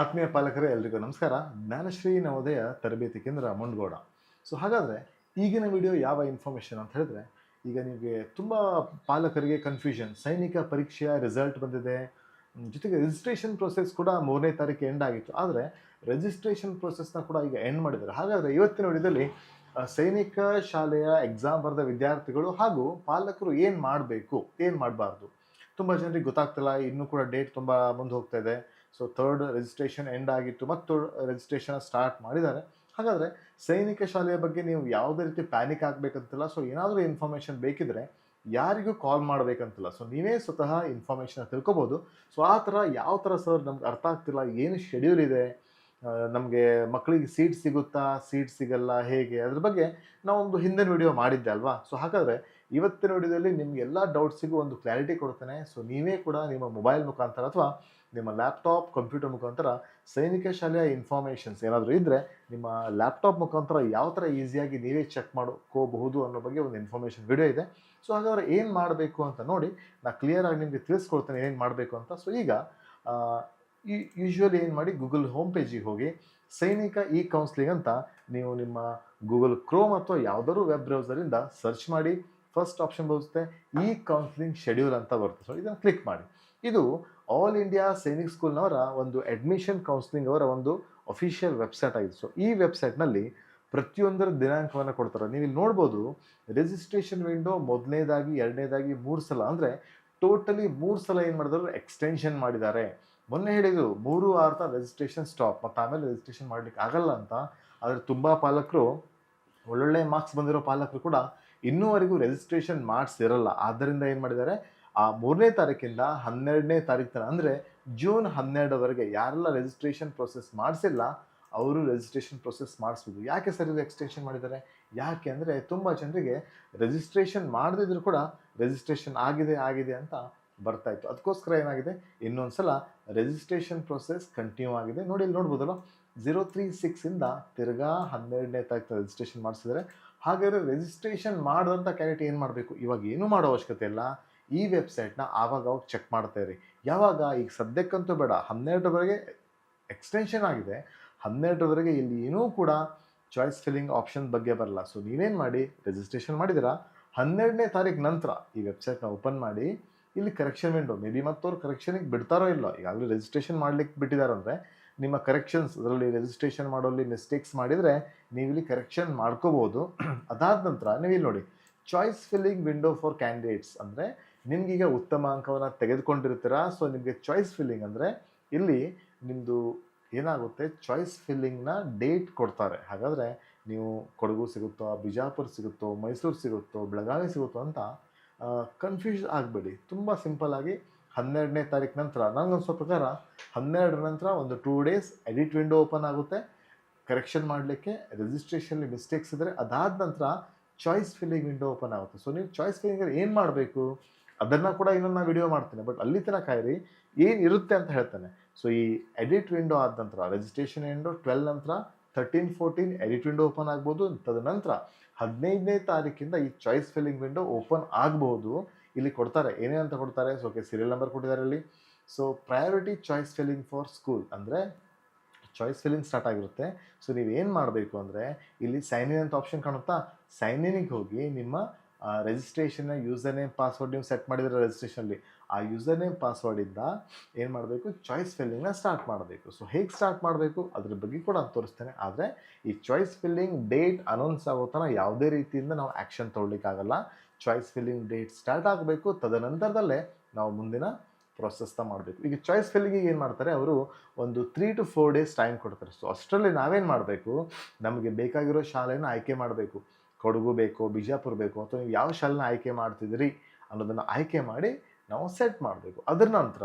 ಆತ್ಮೀಯ ಪಾಲಕರೇ, ಎಲ್ರಿಗೂ ನಮಸ್ಕಾರ. ಜ್ಞಾನಶ್ರೀ ನವೋದಯ ತರಬೇತಿ ಕೇಂದ್ರ ಮುಂಡ್ಗೋಡ. ಸೊ ಹಾಗಾದರೆ ಈಗಿನ ವಿಡಿಯೋ ಯಾವ ಇನ್ಫಾರ್ಮೇಷನ್ ಅಂತ ಹೇಳಿದ್ರೆ, ಈಗ ನಿಮಗೆ ತುಂಬ ಪಾಲಕರಿಗೆ ಕನ್ಫ್ಯೂಷನ್ ಸೈನಿಕ ಪರೀಕ್ಷೆಯ ರಿಸಲ್ಟ್ ಬಂದಿದೆ. ಜೊತೆಗೆ ರಿಜಿಸ್ಟ್ರೇಷನ್ ಪ್ರೊಸೆಸ್ ಕೂಡ ಮೂರನೇ ತಾರೀಕು ಎಂಡ್ ಆಗಿತ್ತು. ಆದರೆ ರಿಜಿಸ್ಟ್ರೇಷನ್ ಪ್ರೊಸೆಸ್ನ ಕೂಡ ಈಗ ಎಂಡ್ ಮಾಡಿದ್ದಾರೆ. ಹಾಗಾದರೆ ಇವತ್ತಿನ ವಿಡಿಯೋದಲ್ಲಿ ಸೈನಿಕ ಶಾಲೆಯ ಎಕ್ಸಾಮ್ ಬರೆದ ವಿದ್ಯಾರ್ಥಿಗಳು ಹಾಗೂ ಪಾಲಕರು ಏನು ಮಾಡಬೇಕು, ಏನು ಮಾಡಬಾರ್ದು? ತುಂಬ ಜನರಿಗೆ ಗೊತ್ತಾಗ್ತಿಲ್ಲ. ಇನ್ನೂ ಕೂಡ ಡೇಟ್ ತುಂಬ ಮುಂದೆ ಹೋಗ್ತಾ ಇದೆ. ಸೊ ಥರ್ಡ್ ರಿಜಿಸ್ಟ್ರೇಷನ್ ಎಂಡ್ ಆಗಿತ್ತು ಮತ್ತು ರಿಜಿಸ್ಟ್ರೇಷನ್ ಸ್ಟಾರ್ಟ್ ಮಾಡಿದ್ದಾರೆ. ಹಾಗಾದರೆ ಸೈನಿಕ ಶಾಲೆಯ ಬಗ್ಗೆ ನೀವು ಯಾವುದೇ ರೀತಿ ಪ್ಯಾನಿಕ್ ಆಗಬೇಕಂತಿಲ್ಲ. ಸೊ ಏನಾದರೂ ಇನ್ಫಾರ್ಮೇಷನ್ ಬೇಕಿದ್ರೆ ಯಾರಿಗೂ ಕಾಲ್ ಮಾಡಬೇಕಂತಿಲ್ಲ. ಸೊ ನೀವೇ ಸ್ವತಃ ಇನ್ಫಾರ್ಮೇಷನ್ ತಿಳ್ಕೊಬೋದು. ಸೊ ಆ ಥರ ಯಾವ ಥರ ಸರ್ ನಮ್ಗೆ ಅರ್ಥ ಆಗ್ತಿಲ್ಲ, ಏನು ಶೆಡ್ಯೂಲ್ ಇದೆ ನಮಗೆ ಮಕ್ಕಳಿಗೆ ಸೀಟ್ ಸಿಗುತ್ತಾ ಸೀಟ್ ಸಿಗಲ್ಲ, ಹೇಗೆ, ಅದ್ರ ಬಗ್ಗೆ ನಾವೊಂದು ಹಿಂದಿನ ವಿಡಿಯೋ ಮಾಡಿದ್ದೆ ಅಲ್ವಾ? ಸೊ ಹಾಗಾದರೆ ಇವತ್ತಿನ ವಿಡಿಯೋದಲ್ಲಿ ನಿಮ್ಗೆ ಎಲ್ಲ ಡೌಟ್ಸಿಗೂ ಒಂದು ಕ್ಲಾರಿಟಿ ಕೊಡ್ತೇನೆ. ಸೊ ನೀವೇ ಕೂಡ ನಿಮ್ಮ ಮೊಬೈಲ್ ಮುಖಾಂತರ ಅಥವಾ ನಿಮ್ಮ ಲ್ಯಾಪ್ಟಾಪ್ ಕಂಪ್ಯೂಟರ್ ಮುಖಾಂತರ ಸೈನಿಕ ಶಾಲೆಯ ಇನ್ಫಾರ್ಮೇಷನ್ಸ್ ಏನಾದರೂ ಇದ್ದರೆ ನಿಮ್ಮ ಲ್ಯಾಪ್ಟಾಪ್ ಮುಖಾಂತರ ಯಾವ ಥರ ಈಸಿಯಾಗಿ ನೀವೇ ಚೆಕ್ ಮಾಡ್ಕೋಬಹುದು ಅನ್ನೋ ಬಗ್ಗೆ ಒಂದು ಇನ್ಫಾರ್ಮೇಷನ್ ವಿಡಿಯೋ ಇದೆ. ಸೊ ಹಾಗಾದ್ರೆ ಏನು ಮಾಡಬೇಕು ಅಂತ ನೋಡಿ ನಾನು ಕ್ಲಿಯರಾಗಿ ನಿಮಗೆ ತಿಳಿಸ್ಕೊಡ್ತೇನೆ ಏನು ಮಾಡಬೇಕು ಅಂತ. ಸೊ ಈಗ ಯೂಶ್ವಲಿ ಏನು ಮಾಡಿ ಗೂಗಲ್ ಹೋಮ್ ಪೇಜಿಗೆ ಹೋಗಿ ಸೈನಿಕ ಇ ಕೌನ್ಸಿಲಿಂಗ್ ಅಂತ ನೀವು ನಿಮ್ಮ ಗೂಗಲ್ ಕ್ರೋಮ್ ಅಥವಾ ಯಾವುದಾದ್ರು ವೆಬ್ ಬ್ರೌಸರಿಂದ ಸರ್ಚ್ ಮಾಡಿ. ಫಸ್ಟ್ ಆಪ್ಷನ್ ಬರುತ್ತೆ ಇ ಕೌನ್ಸಿಲಿಂಗ್ ಶೆಡ್ಯೂಲ್ ಅಂತ ಬರುತ್ತೆ. ಸೊ ಇದನ್ನು ಕ್ಲಿಕ್ ಮಾಡಿ. ಇದು ಆಲ್ ಇಂಡಿಯಾ ಸೈನಿಕ್ ಸ್ಕೂಲ್ನವರ ಒಂದು ಅಡ್ಮಿಷನ್ ಕೌನ್ಸಿಲಿಂಗ್ ಅವರ ಒಂದು ಅಫಿಷಿಯಲ್ ವೆಬ್ಸೈಟ್ ಆಗಿದೆ ಸೊ ಈ ವೆಬ್ಸೈಟ್ನಲ್ಲಿ ಪ್ರತಿಯೊಂದರ ದಿನಾಂಕವನ್ನು ಕೊಡ್ತಾರೆ. ನೀವು ಇಲ್ಲಿ ನೋಡ್ಬೋದು ರಿಜಿಸ್ಟ್ರೇಷನ್ ವಿಂಡೋ ಮೊದಲನೇದಾಗಿ, ಎರಡನೇದಾಗಿ ಮೂರು ಸಲ ಅಂದರೆ ಟೋಟಲಿ ಮೂರು ಸಲ ಏನು ಮಾಡಿದ್ರು? ಎಕ್ಸ್ಟೆನ್ಷನ್ ಮಾಡಿದ್ದಾರೆ. ಮೊನ್ನೆ ಹೇಳಿದ್ರು, ಮೂರು ಆರ್ತ ರಿಜಿಸ್ಟ್ರೇಷನ್ ಸ್ಟಾಪ್ ಮತ್ತು ಆಮೇಲೆ ರಿಜಿಸ್ಟ್ರೇಷನ್ ಮಾಡ್ಲಿಕ್ಕೆ ಆಗಲ್ಲ ಅಂತ. ಆದರೆ ತುಂಬ ಪಾಲಕರು, ಒಳ್ಳೊಳ್ಳೆ ಮಾರ್ಕ್ಸ್ ಬಂದಿರೋ ಪಾಲಕರು ಕೂಡ ಇನ್ನೂವರೆಗೂ ರಿಜಿಸ್ಟ್ರೇಷನ್ ಮಾಡಿಸಿರಲ್ಲ. ಆದ್ದರಿಂದ ಏನು ಮಾಡಿದ್ದಾರೆ? ಆ ಮೂರನೇ ತಾರೀಕಿಂದ ಹನ್ನೆರಡನೇ ತಾರೀಕು ತನಕ ಅಂದರೆ ಜೂನ್ ಹನ್ನೆರಡವರೆಗೆ ಯಾರೆಲ್ಲ ರಿಜಿಸ್ಟ್ರೇಷನ್ ಪ್ರೊಸೆಸ್ ಮಾಡಿಸಿಲ್ಲ, ಅವರು ರಿಜಿಸ್ಟ್ರೇಷನ್ ಪ್ರೊಸೆಸ್ ಮಾಡಿಸ್ಬೋದು. ಯಾಕೆ ಸರ್ ಇದು ಎಕ್ಸ್ಟೆನ್ಷನ್ ಮಾಡಿದ್ದಾರೆ? ಯಾಕೆ ಅಂದರೆ ತುಂಬ ಜನರಿಗೆ ರಿಜಿಸ್ಟ್ರೇಷನ್ ಮಾಡದಿದ್ರು ಕೂಡ ರಿಜಿಸ್ಟ್ರೇಷನ್ ಆಗಿದೆ ಆಗಿದೆ ಅಂತ ಬರ್ತಾ ಇತ್ತು. ಅದಕ್ಕೋಸ್ಕರ ಏನಾಗಿದೆ? ಇನ್ನೊಂದು ಸಲ ರಿಜಿಸ್ಟ್ರೇಷನ್ ಪ್ರೊಸೆಸ್ ಕಂಟಿನ್ಯೂ ಆಗಿದೆ. ನೋಡಿ, ಇಲ್ಲಿ ನೋಡ್ಬೋದಲ್ಲ ಝೀರೋ ತ್ರೀ ಸಿಕ್ಸಿಂದ ತಿರ್ಗಾ ಹನ್ನೆರಡನೇ ತಾರೀಕು ರಿಜಿಸ್ಟ್ರೇಷನ್ ಮಾಡಿಸಿದರೆ ಹಾಗಾದರೆ ರಿಜಿಸ್ಟ್ರೇಷನ್ ಮಾಡಿದಂಥ ಕ್ಯಾಂಡಿಡೇಟ್ ಏನು ಮಾಡಬೇಕು? ಇವಾಗ ಏನೂ ಮಾಡೋ ಅವಶ್ಯಕತೆ ಇಲ್ಲ. ಈ ವೆಬ್ಸೈಟ್ನ ಆವಾಗ ಅವಾಗ ಚೆಕ್ ಮಾಡ್ತಾ ಇರಿ ಯಾವಾಗ? ಈಗ ಸದ್ಯಕ್ಕಂತೂ ಬೇಡ. ಹನ್ನೆರಡರವರೆಗೆ ಎಕ್ಸ್ಟೆನ್ಷನ್ ಆಗಿದೆ. ಹನ್ನೆರಡರವರೆಗೆ ಇಲ್ಲಿ ಏನೂ ಕೂಡ ಚಾಯ್ಸ್ ಫಿಲ್ಲಿಂಗ್ ಆಪ್ಷನ್ ಬಗ್ಗೆ ಬರಲ್ಲ. ಸೊ ನೀವೇನು ಮಾಡಿ? ರಿಜಿಸ್ಟ್ರೇಷನ್ ಮಾಡಿದಿರಾ ಹನ್ನೆರಡನೇ ತಾರೀಕು ನಂತರ ಈ ವೆಬ್ಸೈಟ್ನ ಓಪನ್ ಮಾಡಿ. ಇಲ್ಲಿ ಕರೆಕ್ಷನ್ ವಿಂಡೋ ಮೇ ಬಿ ಮತ್ತವ್ರು ಕರೆಕ್ಷನಿಗೆ ಬಿಡ್ತಾರೋ ಇಲ್ಲೋ? ಈಗಾಗಲೇ ರಿಜಿಸ್ಟ್ರೇಷನ್ ಮಾಡ್ಲಿಕ್ಕೆ ಬಿಟ್ಟಿದ್ದಾರೆ ನಿಮ್ಮ ಕರೆಕ್ಷನ್ಸ್ ಅದರಲ್ಲಿ ರಿಜಿಸ್ಟ್ರೇಷನ್ ಮಾಡೋಲ್ಲಿ ಮಿಸ್ಟೇಕ್ಸ್ ಮಾಡಿದರೆ ನೀವು ಇಲ್ಲಿ ಕರೆಕ್ಷನ್ ಮಾಡ್ಕೋಬೋದು. ಅದಾದ ನಂತರ ನೀವು ಇಲ್ಲಿ ನೋಡಿ choice filling window for candidates ಅಂದರೆ ನಿಮ್ಗೀಗ ಉತ್ತಮ ಅಂಕವನ್ನು ತೆಗೆದುಕೊಂಡಿರ್ತೀರಾ? ಸೊ ನಿಮಗೆ ಚಾಯ್ಸ್ ಫಿಲ್ಲಿಂಗ್ ಅಂದರೆ ಇಲ್ಲಿ ನಿಮ್ಮದು ಏನಾಗುತ್ತೆ? ಚಾಯ್ಸ್ ಫಿಲ್ಲಿಂಗ್ನ ಡೇಟ್ ಕೊಡ್ತಾರೆ. ಹಾಗಾದರೆ ನೀವು ಕೊಡಗು ಸಿಗುತ್ತೋ, ಬಿಜಾಪುರ ಸಿಗುತ್ತೋ, ಮೈಸೂರು ಸಿಗುತ್ತೋ, ಬೆಳಗಾವಿ ಸಿಗುತ್ತೋ ಅಂತ ಕನ್ಫ್ಯೂಸ್ ಆಗಬೇಡಿ. ತುಂಬ ಸಿಂಪಲ್ಲಾಗಿ ಹನ್ನೆರಡನೇ ತಾರೀಕು ನಂತರ ನನಗನ್ಸೋ ಪ್ರಕಾರ ಹನ್ನೆರಡರ ನಂತರ ಒಂದು two days edit window open ಆಗುತ್ತೆ. ಕರೆಕ್ಷನ್ ಮಾಡಲಿಕ್ಕೆ ರಿಜಿಸ್ಟ್ರೇಷನ್ಲಿ ಮಿಸ್ಟೇಕ್ಸ್ ಇದ್ದರೆ ಅದಾದ ನಂತರ ಚಾಯ್ಸ್ ಫಿಲ್ಲಿಂಗ್ ವಿಂಡೋ ಓಪನ್ ಆಗುತ್ತೆ. ಸೊ ನೀವು ಚಾಯ್ಸ್ ಫಿಲ್ಲಿಂಗಲ್ಲಿ ಏನು ಮಾಡಬೇಕು? ಅದನ್ನು ಕೂಡ ಇನ್ನೊಂದು ನಾನು ವಿಡಿಯೋ ಮಾಡ್ತೇನೆ. ಬಟ್ ಅಲ್ಲಿ ತನಕ ಕಾಯಿರಿ, ಏನು ಇರುತ್ತೆ ಅಂತ ಹೇಳ್ತಾನೆ. ಸೊ ಈ ಎಡಿಟ್ ವಿಂಡೋ ಆದ ನಂತರ ರಿಜಿಸ್ಟ್ರೇಷನ್ ವಿಂಡೋ ಟ್ವೆಲ್ ನಂತರ thirteen fourteen edit window open ಆಗ್ಬೋದು. ತದನಂತರ ಹದಿನೈದನೇ ತಾರೀಕಿಂದ ಈ ಚಾಯ್ಸ್ ಫಿಲ್ಲಿಂಗ್ ವಿಂಡೋ ಓಪನ್ ಆಗಬಹುದು ಇಲ್ಲಿ ಕೊಡ್ತಾರೆ. ಏನೇನಂತ ಕೊಡ್ತಾರೆ? ಸೊ ಓಕೆ ಸೀರಿಯಲ್ ನಂಬರ್ ಕೊಟ್ಟಿದ್ದಾರೆ ಇಲ್ಲಿ so priority choice filling for school ಅಂದರೆ ಚಾಯ್ಸ್ ಫಿಲ್ಲಿಂಗ್ ಸ್ಟಾರ್ಟ್ ಆಗಿರುತ್ತೆ. ಸೊ ನೀವು ಏನು ಮಾಡಬೇಕು ಅಂದರೆ, ಇಲ್ಲಿ ಸೈನ್ ಇನ್ ಅಂತ ಆಪ್ಷನ್ ಕಾಣುತ್ತಾ? ಸೈನ್ ಇನ್ಗೆ ಹೋಗಿ ನಿಮ್ಮ ರಿಜಿಸ್ಟ್ರೇಷನ್ನ ಯೂಸರ್ ನೇಮ್ ಪಾಸ್ವರ್ಡ್ ನೀವು ಸೆಟ್ ಮಾಡಿದ್ರೆ ರಿಜಿಸ್ಟ್ರೇಷನಲ್ಲಿ ಆ ಯೂಸರ್ ನೇಮ್ ಪಾಸ್ವರ್ಡಿಂದ ಏನು ಮಾಡಬೇಕು? ಚಾಯ್ಸ್ ಫಿಲ್ಲಿಂಗ್ನ ಸ್ಟಾರ್ಟ್ ಮಾಡಬೇಕು. ಸೊ ಹೇಗೆ ಸ್ಟಾರ್ಟ್ ಮಾಡಬೇಕು? ಅದ್ರ ಬಗ್ಗೆ ಕೂಡ ನಾನು ತೋರಿಸ್ತೇನೆ. ಆದರೆ ಈ ಚಾಯ್ಸ್ ಫಿಲ್ಲಿಂಗ್ ಡೇಟ್ ಅನೌನ್ಸ್ ಆಗೋ ತನಕ ಯಾವುದೇ ರೀತಿಯಿಂದ ನಾವು ಆ್ಯಕ್ಷನ್ ತೊಗೊಳ್ಲಿಕ್ಕಾಗಲ್ಲ ಚಾಯ್ಸ್ ಫಿಲ್ಲಿಂಗ್ ಡೇಟ್ ಸ್ಟಾರ್ಟ್ ಆಗಬೇಕು. ತದನಂತರದಲ್ಲೇ ನಾವು ಮುಂದಿನ ಪ್ರೊಸೆಸ್ನ ಮಾಡಬೇಕು. ಈಗ ಚಾಯ್ಸ್ ಫಿಲ್ಲಿಂಗಿಗೆ ಏನು ಮಾಡ್ತಾರೆ? ಅವರು ಒಂದು three to four days time ಕೊಡ್ತಾರೆ. ಸೊ ಅಷ್ಟರಲ್ಲಿ ನಾವೇನು ಮಾಡಬೇಕು? ನಮಗೆ ಬೇಕಾಗಿರೋ ಶಾಲೆಯನ್ನು ಆಯ್ಕೆ ಮಾಡಬೇಕು. ಕೊಡಗು ಬೇಕು, ಬಿಜಾಪುರ ಬೇಕು ಅಥವಾ ನೀವು ಯಾವ ಶಾಲೆನ ಆಯ್ಕೆ ಮಾಡ್ತಿದ್ದೀರಿ ಅನ್ನೋದನ್ನು ಆಯ್ಕೆ ಮಾಡಿ ನಾವು ಸೆಟ್ ಮಾಡಬೇಕು. ಅದರ ನಂತರ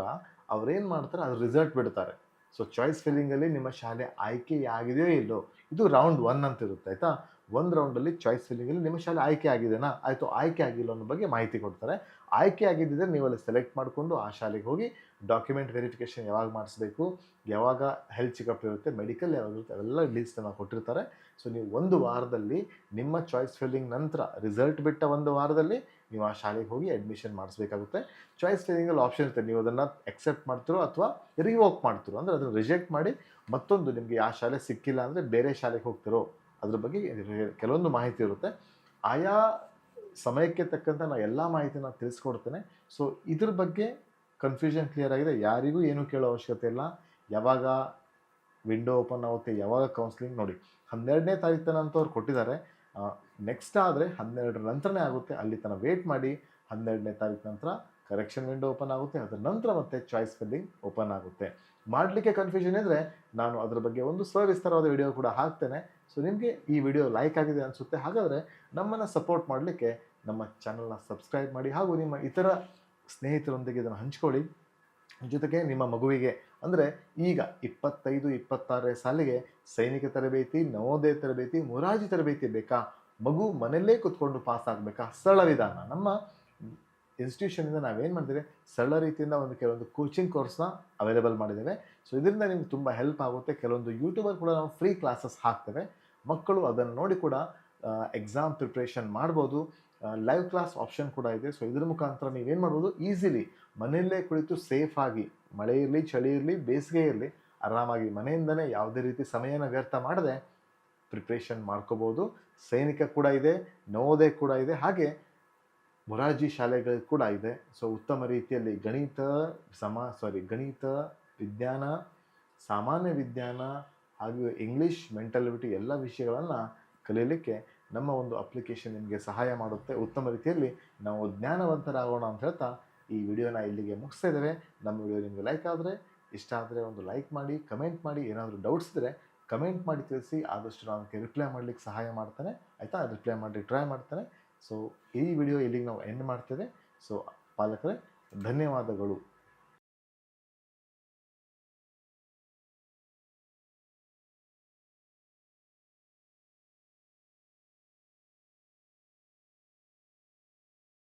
ಅವ್ರೇನು ಮಾಡ್ತಾರೆ, ಅದ್ರ ರಿಸಲ್ಟ್ ಬಿಡ್ತಾರೆ. ಸೊ ಚಾಯ್ಸ್ ಫಿಲ್ಲಿಂಗಲ್ಲಿ ನಿಮ್ಮ ಶಾಲೆ ಆಯ್ಕೆ ಆಗಿದೆಯೋ ಇಲ್ಲೋ, ಇದು ರೌಂಡ್ ಒನ್ ಅಂತ ಇರುತ್ತೆ ಆಯಿತಾ? ಒಂದು ರೌಂಡಲ್ಲಿ ಚಾಯ್ಸ್ ಫಿಲ್ಲಿಂಗಲ್ಲಿ ನಿಮ್ಮ ಶಾಲೆ ಆಯ್ಕೆ ಆಗಿದೆನಾ? ಆಯಿತು, ಆಯ್ಕೆ ಆಗಿಲ್ಲ ಅನ್ನೋ ಬಗ್ಗೆ ಮಾಹಿತಿ ಕೊಡ್ತಾರೆ. ಆಯ್ಕೆ ಆಗಿದ್ದರೆ ನೀವು ಅಲ್ಲಿ ಸೆಲೆಕ್ಟ್ ಮಾಡಿಕೊಂಡು ಆ ಶಾಲೆಗೆ ಹೋಗಿ ಡಾಕ್ಯುಮೆಂಟ್ ವೆರಿಫಿಕೇಷನ್ ಯಾವಾಗ ಮಾಡಿಸ್ಬೇಕು ಯಾವಾಗ ಹೆಲ್ತ್ ಚೆಕಪ್ ಇರುತ್ತೆ ಮೆಡಿಕಲ್ ಯಾವಾಗ ಇರುತ್ತೆ ಅವೆಲ್ಲ ಲೀಸ್ಟನ್ನು ಕೊಟ್ಟಿರ್ತಾರೆ. ಸೊ ನೀವು ಒಂದು ವಾರದಲ್ಲಿ ನಿಮ್ಮ ಚಾಯ್ಸ್ ಫಿಲ್ಲಿಂಗ್ ನಂತರ ರಿಸಲ್ಟ್ ಬಿಟ್ಟ ಒಂದು ವಾರದಲ್ಲಿ ನೀವು ಆ ಶಾಲೆಗೆ ಹೋಗಿ ಅಡ್ಮಿಷನ್ ಮಾಡಿಸ್ಬೇಕಾಗುತ್ತೆ. ಚಾಯ್ಸ್ ಫಿಲ್ಲಿಂಗಲ್ಲಿ ಆಪ್ಷನ್ ಇರುತ್ತೆ. ನೀವು ಅದನ್ನು ಎಕ್ಸೆಪ್ಟ್ ಮಾಡ್ತಿರೋ ಅಥವಾ ರಿವೋಕ್ ಮಾಡ್ತಿರೋ ಅಂದರೆ ಅದನ್ನು ರಿಜೆಕ್ಟ್ ಮಾಡಿ ಮತ್ತೊಂದು ನಿಮಗೆ ಆ ಶಾಲೆ ಸಿಕ್ಕಿಲ್ಲ ಅಂದರೆ ಬೇರೆ ಶಾಲೆಗೆ ಹೋಗ್ತಿರೋ ಅದ್ರ ಬಗ್ಗೆ ಕೆಲವೊಂದು ಮಾಹಿತಿ ಇರುತ್ತೆ. ಆಯಾ ಸಮಯಕ್ಕೆ ತಕ್ಕಂತೆ ನಾನು ಎಲ್ಲ ಮಾಹಿತಿನ ತಿಳಿಸ್ಕೊಡ್ತೇನೆ. ಸೊ ಇದ್ರ ಬಗ್ಗೆ ಕನ್ಫ್ಯೂಷನ್ ಕ್ಲಿಯರ್ ಆಗಿದೆ. ಯಾರಿಗೂ ಏನೂ ಕೇಳೋ ಅವಶ್ಯಕತೆ ಇಲ್ಲ. ಯಾವಾಗ ವಿಂಡೋ ಓಪನ್ ಆಗುತ್ತೆ, ಯಾವಾಗ ಕೌನ್ಸಿಲಿಂಗ್ ನೋಡಿ. ಹನ್ನೆರಡನೇ ತಾರೀಕು ತನಕ ಅಂತ ಅವ್ರು ಕೊಟ್ಟಿದ್ದಾರೆ. ನೆಕ್ಸ್ಟ್ ಆದರೆ ಹನ್ನೆರಡರ ನಂತರನೇ ಆಗುತ್ತೆ. ಅಲ್ಲಿ ತನಕ ವೇಟ್ ಮಾಡಿ ಹನ್ನೆರಡನೇ ತಾರೀಕು ನಂತರ ಕರೆಕ್ಷನ್ ವಿಂಡೋ ಓಪನ್ ಆಗುತ್ತೆ. ಅದರ ನಂತರ ಮತ್ತೆ ಚಾಯ್ಸ್ ಫಿಲ್ಲಿಂಗ್ ಓಪನ್ ಆಗುತ್ತೆ. ಮಾಡಲಿಕ್ಕೆ ಕನ್ಫ್ಯೂಷನ್ ಇದ್ದರೆ ನಾನು ಅದರ ಬಗ್ಗೆ ಒಂದು ಸವಿಸ್ತಾರವಾದ ವಿಡಿಯೋ ಕೂಡ ಹಾಕ್ತೇನೆ. ಸೊ ನಿಮಗೆ ಈ ವಿಡಿಯೋ ಲೈಕ್ ಆಗಿದೆ ಅನಿಸುತ್ತೆ. ಹಾಗಾದರೆ ನಮ್ಮನ್ನು ಸಪೋರ್ಟ್ ಮಾಡಲಿಕ್ಕೆ ನಮ್ಮ ಚಾನಲ್ನ ಸಬ್ಸ್ಕ್ರೈಬ್ ಮಾಡಿ ಹಾಗೂ ನಿಮ್ಮ ಇತರ ಸ್ನೇಹಿತರೊಂದಿಗೆ ಇದನ್ನು ಹಂಚ್ಕೊಳ್ಳಿ. ಜೊತೆಗೆ ನಿಮ್ಮ ಮಗುವಿಗೆ, ಅಂದರೆ ಈಗ ಇಪ್ಪತ್ತೈದು, ಇಪ್ಪತ್ತಾರನೇ ಸಾಲಿಗೆ ಸೈನಿಕ ತರಬೇತಿ, ನವೋದಯ ತರಬೇತಿ ಮುರಾಜಿ ತರಬೇತಿ ಬೇಕಾ? ಮಗು ಮನೆಯಲ್ಲೇ ಕುತ್ಕೊಂಡು ಪಾಸ್ ಆಗಬೇಕಾ? ಸರಳ ವಿಧಾನ. ನಮ್ಮ ಇನ್ಸ್ಟಿಟ್ಯೂಷನಿಂದ ನಾವೇನು ಮಾಡ್ತೀವಿ ಸರಳ ರೀತಿಯಿಂದ ಒಂದು ಕೆಲವೊಂದು ಕೋಚಿಂಗ್ ಕೋರ್ಸ್ನ ಅವೈಲೇಬಲ್ ಮಾಡಿದ್ದೇವೆ. ಸೊ ಇದರಿಂದ ನಿಮ್ಗೆ ತುಂಬ ಹೆಲ್ಪ್ ಆಗುತ್ತೆ. ಕೆಲವೊಂದು ಯೂಟ್ಯೂಬರ್ ಕೂಡ ನಾವು ಫ್ರೀ ಕ್ಲಾಸಸ್ ಹಾಕ್ತೇವೆ. ಮಕ್ಕಳು ಅದನ್ನು ನೋಡಿ ಕೂಡ ಎಕ್ಸಾಮ್ ಪ್ರಿಪ್ರೇಷನ್ ಮಾಡ್ಬೋದು. ಲೈವ್ ಕ್ಲಾಸ್ ಆಪ್ಷನ್ ಕೂಡ ಇದೆ. ಸೊ ಇದ್ರ ಮುಖಾಂತರ ನೀವೇನು ಮಾಡ್ಬೋದು? ಈಸಿಲಿ ಮನೆಯಲ್ಲೇ ಕುಳಿತು ಸೇಫಾಗಿ ಮಳೆ ಇರಲಿ, ಚಳಿ ಇರಲಿ, ಬೇಸಿಗೆ ಇರಲಿ, ಆರಾಮಾಗಿ ಮನೆಯಿಂದನೇ ಯಾವುದೇ ರೀತಿ ಸಮಯನ ವ್ಯರ್ಥ ಮಾಡದೆ ಪ್ರಿಪ್ರೇಷನ್ ಮಾಡ್ಕೋಬೋದು. ಸೈನಿಕ ಕೂಡ ಇದೆ, ನವೋದಯ ಕೂಡ ಇದೆ. ಹಾಗೆ ಮೊರಾರ್ಜಿ ಶಾಲೆಗಳು ಕೂಡ ಇದೆ. ಸೊ ಉತ್ತಮ ರೀತಿಯಲ್ಲಿ ಗಣಿತ, ಸಮ ಸಾರಿ ಗಣಿತ, ವಿಜ್ಞಾನ, ಸಾಮಾನ್ಯ ವಿಜ್ಞಾನ ಹಾಗೂ ಇಂಗ್ಲೀಷ್ ಮೆಂಟಾಲಿಟಿ ಎಲ್ಲ ವಿಷಯಗಳನ್ನು ಕಲೀಲಿಕ್ಕೆ ನಮ್ಮ ಒಂದು ಅಪ್ಲಿಕೇಶನ್ ನಿಮಗೆ ಸಹಾಯ ಮಾಡುತ್ತೆ. ಉತ್ತಮ ರೀತಿಯಲ್ಲಿ ನಾವು ಜ್ಞಾನವಂತರಾಗೋಣ ಅಂತ ಹೇಳ್ತಾ ಈ ವಿಡಿಯೋನ ಇಲ್ಲಿಗೆ ಮುಗಿಸ್ತಾ ಇದ್ದೇವೆ. ನಮ್ಮ ವಿಡಿಯೋ ನಿಮಗೆ ಲೈಕ್ ಆದರೆ, ಇಷ್ಟ ಆದರೆ ಒಂದು ಲೈಕ್ ಮಾಡಿ ಕಮೆಂಟ್ ಮಾಡಿ, ಏನಾದರೂ ಡೌಟ್ಸ್ ಇದ್ದರೆ ಕಮೆಂಟ್ ಮಾಡಿ ತಿಳಿಸಿ, ಆದಷ್ಟು ನಾನು ಅದಕ್ಕೆ ರಿಪ್ಲೈ ಮಾಡಲಿಕ್ಕೆ ಸಹಾಯ ಮಾಡ್ತಾನೆ. ಆಯಿತಾ? ರಿಪ್ಲೈ ಮಾಡಿ ಟ್ರೈ ಮಾಡ್ತಾನೆ. ಸೊ ಈ ವಿಡಿಯೋ ಇಲ್ಲಿಗೆ ನಾವು ಎಂಡ್ ಮಾಡ್ತೇವೆ. ಸೊ ಪಾಲಕರೇ ಧನ್ಯವಾದಗಳು.